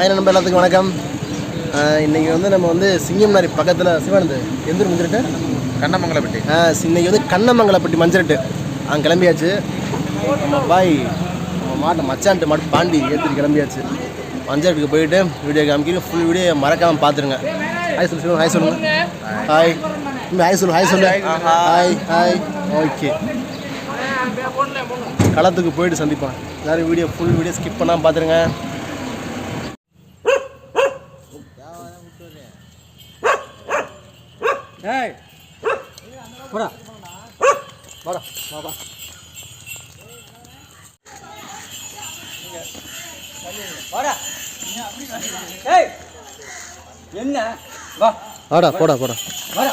Hi நண்பர் எல்லாத்துக்கும் வணக்கம். ஆஹ் இன்னைக்கு வந்து நம்ம வந்து சிங்கம்னாரி பக்கத்தில் சிவானந்து எந்த ஊர் மஞ்சரட்டு கண்ணமங்கலப்பட்டி. இன்னைக்கு வந்து கண்ணமங்கலப்பட்டி மஞ்சரட்டு. அங்கே கிளம்பியாச்சு. பாய் மாட்டை மச்சான்ட்டு மாட்டு பாண்டி ஏற்றிட்டு கிளம்பியாச்சு. மஞ்சரட்டுக்கு போயிட்டு வீடியோ காமிக்கிறேன் ஃபுல் வீடியோ மறக்காமல் பார்த்துருங்க ஹாய் சொல்லு ஹாய் சொல்லுங்க. ஹாய் ஹாய் சொல்லு ஹாய் சொல்லு. ஹாய் ஹாய் ஓகே களத்துக்கு போயிட்டு சந்திப்பான் எல்லாரும் வீடியோ ஃபுல் வீடியோ ஸ்கிப் பண்ணாமல் பார்த்துருங்க ஏய் போடா வாடா. வா வா வாடா ஏய் என்ன? வா. வாடா போடா போடா. வாடா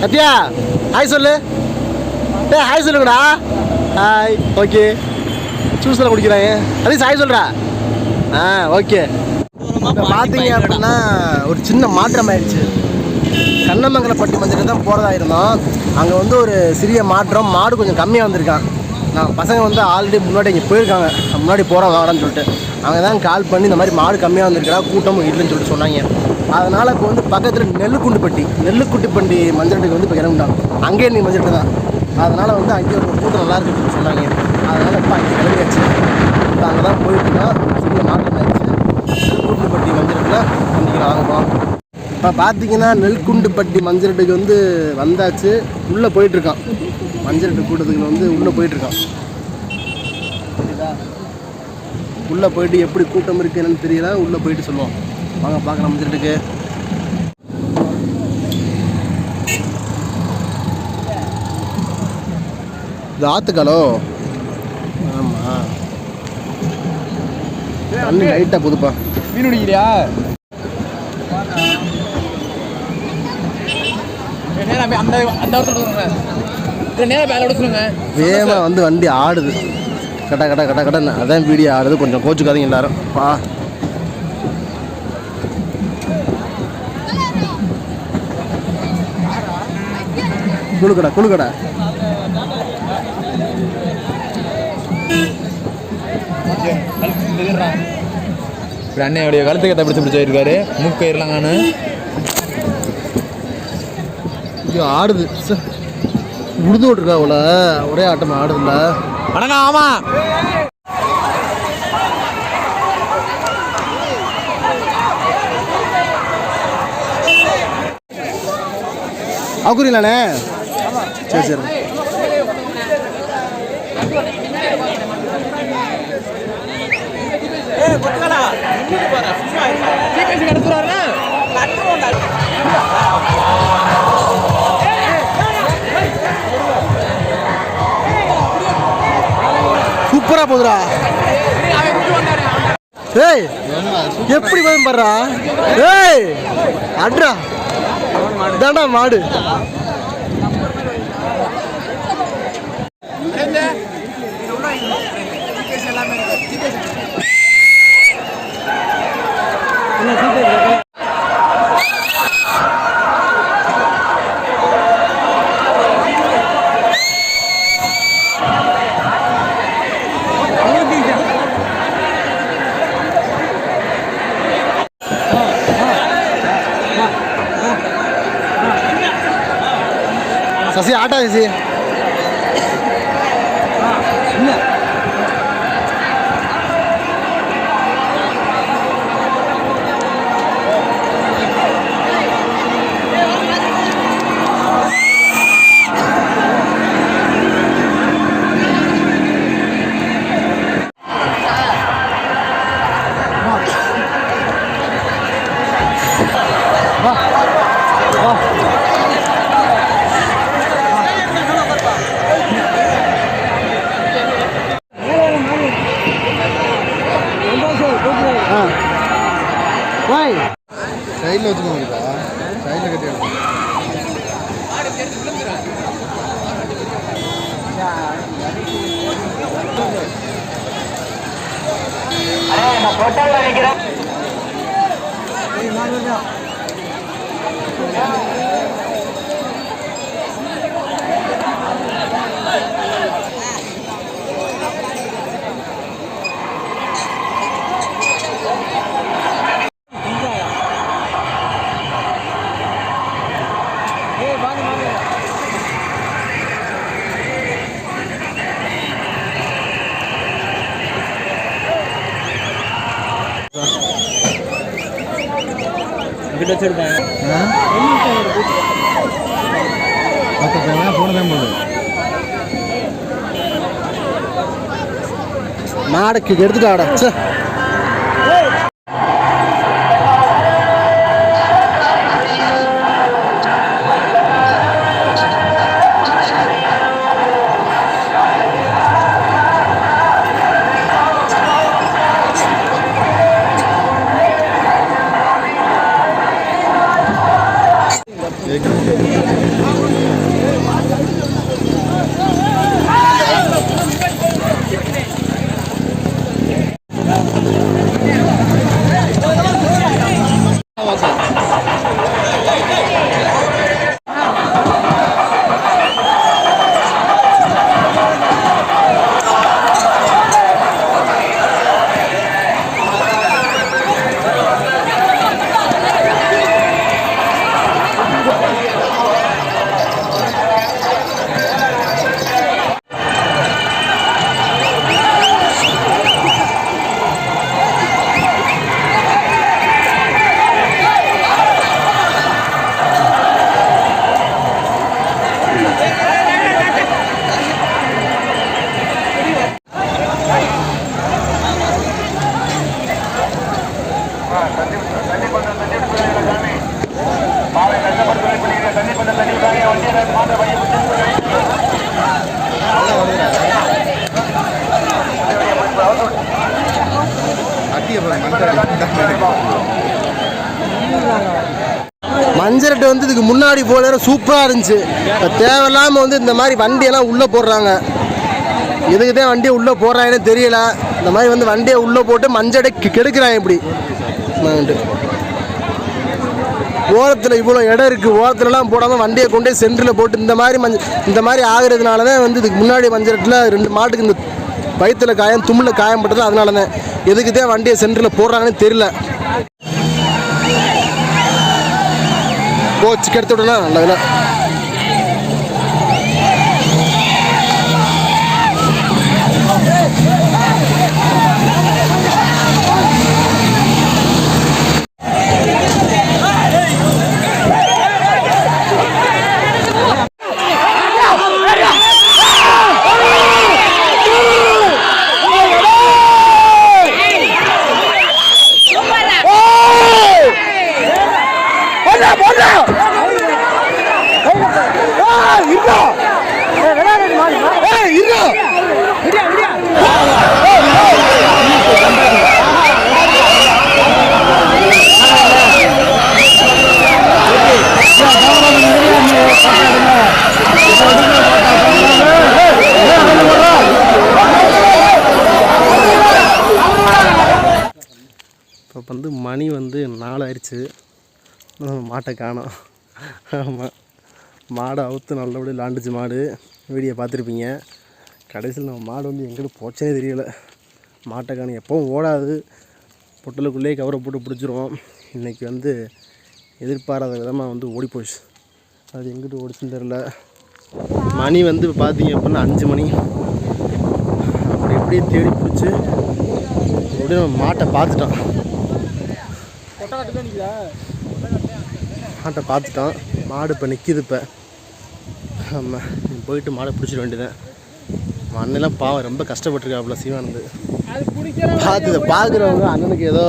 சத்யா ஹாய் சொல்லு. டே ஹாய் சொல்லுங்கடா. ஹாய் ஓகே ஜூஸில் குடிக்கிறாங்க அதே ஹாய் சொல்கிறா ஆ ஓகே. பார்த்தீங்க அப்படின்னா ஒரு சின்ன மாற்றம் ஆயிடுச்சு. கண்ணமங்கலப்பட்டி மஞ்சள் தான் போகிறதா இருந்தோம் அங்கே வந்து ஒரு சிறிய மாற்றம் மாடு கொஞ்சம் கம்மியாக வந்திருக்கான். நான் பசங்க வந்து ஆல்ரெடி முன்னாடி இங்கே போயிருக்காங்க. முன்னாடி போகிறோம் வாடான்னு சொல்லிட்டு. அவங்க தான் கால் பண்ணி இந்த மாதிரி மாடு கம்மியாக வந்திருக்கா கூட்டமும் இல்லைன்னு சொல்லிட்டு சொன்னாங்க. அதனால் இப்போ வந்து பக்கத்தில் நெல்லுக்குண்டுப்பட்டி நெல்லுக்குட்டிப்பண்டி மஞ்சளுக்கு வந்து இப்போ இறங்கிட்டாங்க அங்கேயே நீ மஞ்சள் தான். அதனால் வந்து அங்கேயே ஒரு கூட்டம் நல்லா இருக்குன்னு சொன்னாங்க அதனால் இப்போ அங்கே கிளம்பியாச்சு இப்போ அங்கே தான் போயிட்டு இருக்கோம் சிறிய மாற்றம் ஆயிடுச்சு நெல்குண்டுப்பட்டி மஞ்சளுக்குல இன்றைக்கி வாங்குவோம் இப்போ பார்த்தீங்கன்னா நெல்குண்டுப்பட்டி மஞ்சளுக்கு வந்து வந்தாச்சு. உள்ளே போயிட்டுருக்கான். மஞ்சள் கூட்டத்துக்கு வந்து உள்ளே போயிட்டுருக்கான். உள்ளே போயிட்டு எப்படி கூட்டம் இருக்கு என்னன்னு தெரியல. உள்ளே போயிட்டு சொல்லுவோம். வாங்க பார்க்கலாம் மஞ்சளுக்கு இது ஆத்துக்காலோ? ஆமாம் தண்ணி லைட்டாக புதுப்பா. மீன் பிடிக்கிறியா? நேரா போய் அந்த சொல்லுங்க. சொல்லுங்க. வேகமாக வந்து வண்டி ஆடுது. கட கட கட கடன்னு. அதான் வீடியோ ஆடுது. கொஞ்சம் கோச்சுக்காதீங்க எல்லாரும். பா குழுக்கடா குழுக்கடா கழுத்து கட்ட பிடிச்சி பிடிச்சி இருக்காரு மூக்க இருலாங்கன்னு ஐயோ ஆடுது. உழுது விட்ருக்கா அவள. ஒரே ஆட்டமாக ஆடுதுல்ல. அண்ணா ஆமா. அவுக்குறீங்களாண்ணே சரி சரி. சூப்பரா போகுதுடா ஏய் எப்படி பயன்படுறா? ஏய் அட்ரா. இதாண்டா மாடு. சசி ஆட்டா ஏய் மாடு கிட்ட வச்சிருப்பாங்க பத்து பேர் போன தான் போகுது மாடைக்கு எடுத்துட்டாடா சே மஞ்சரட்டை வந்து இதுக்கு முன்னாடி போல சூப்பராக இருந்துச்சு. தேவையில்லாமல் வந்து இந்த மாதிரி வண்டியெல்லாம் உள்ளே போடுறாங்க. எதுக்கு தான் வண்டியை உள்ளே போடுறாங்கன்னு தெரியல. இந்த மாதிரி வந்து வண்டியை உள்ளே போட்டு மஞ்சடை கெடுக்கிறாங்க இப்படி. ஓரத்தில் இவ்வளோ இடம் இருக்குது ஓரத்துலலாம் போடாமல் வண்டியை கொண்டே சென்டரில் போட்டு இந்த மாதிரி மஞ்ச இந்த மாதிரி ஆகிறதுனால தான் வந்து இதுக்கு முன்னாடி மஞ்சரட்டில் ரெண்டு மாட்டுக்கு இந்த வயிற்றுல காயம் தும்மில் காயம் பட்டது அதனால தான். எதுக்கு தான் வண்டியை சென்டரில் போடுறாங்கன்னு தெரியல. கோச்சு கெடுத்து விடலாம் நல்லதுண்ணா மணி வந்து நாலு மாட்டை காணோம். ஆமாம் மாடை அவுத்து நல்லபடியாக விளாண்டுச்சு மாடு. வீடியோ பார்த்துருப்பீங்க. கடைசியில் நம்ம மாடு வந்து எங்கிட்ட போச்சே தெரியல. மாட்டை காணும். எப்போவும் ஓடாது. பொட்டலுக்குள்ளேயே கவரை போட்டு பிடிச்சிருவோம். இன்றைக்கி வந்து எதிர்பாராத விதமாக வந்து ஓடி போச்சு. அது எங்கிட்ட ஓடிச்சுன்னு தெரில மணி வந்து இப்போ பார்த்தீங்க அப்படின்னா அஞ்சு மணி. அப்படி எப்படியே தேடி பிடிச்சி அப்படியே நம்ம மாட்டை பார்த்துட்டோம். மாட்டை பார்த்துட்டோம் மாடு இப்போ நிற்கிது இப்போ. ஆமாம் போயிட்டு மாடை பிடிச்சிட வேண்டியதான் அண்ணெல்லாம் பாவம் ரொம்ப கஷ்டப்பட்டுருக்காப்புல சிவானந்து பார்த்து பார்க்குறவங்க அண்ணனுக்கு ஏதோ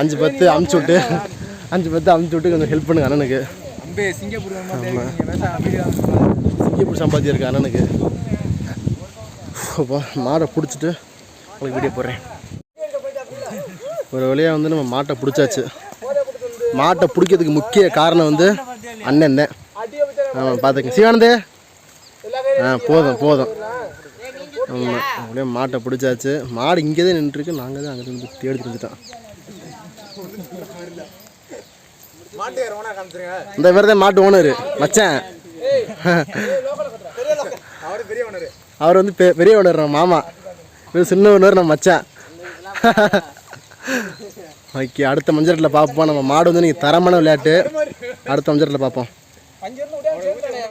அஞ்சு பத்து அமுச்சு விட்டு அஞ்சு பத்து அமுச்சு விட்டு கொஞ்சம் ஹெல்ப் பண்ணுங்க அண்ணனுக்கு. அம்பே சிங்கப்பூர் சிங்கப்பூர் சம்பாத்தியம் இருக்கு அண்ணனுக்கு. அப்பா மாடை பிடிச்சிட்டு உங்களுக்கு வீடியோ போடுறேன். ஒரு வழியாக வந்து நம்ம மாட்டை பிடிச்சாச்சு. மாட்டை பிடிக்கிறதுக்கு முக்கிய காரணம் வந்து அண்ணன் தான். ஆமாம் பார்த்துக்க சிவானந்தே. ஆ போதும் போதும். ஆமாம் அப்படியே மாட்டை பிடிச்சாச்சு. மாடு இங்கே தான் நின்றுருக்கு. நாங்கள் தான் அங்கே இருந்து தேடி வந்துட்டோம் இந்த தான் மாட்டு ஓனர் மச்சான். அவர் வந்து பெரிய ஓனர் மாமா. இவர் சின்ன ஓனர் நம்ம மச்சான். ஓகே அடுத்த மஞ்சட்டில் பார்ப்போம். நம்ம மாடு வந்து நீங்கள் தரமான விளையாட்டு. அடுத்த மஞ்சட்டில் பார்ப்போம்.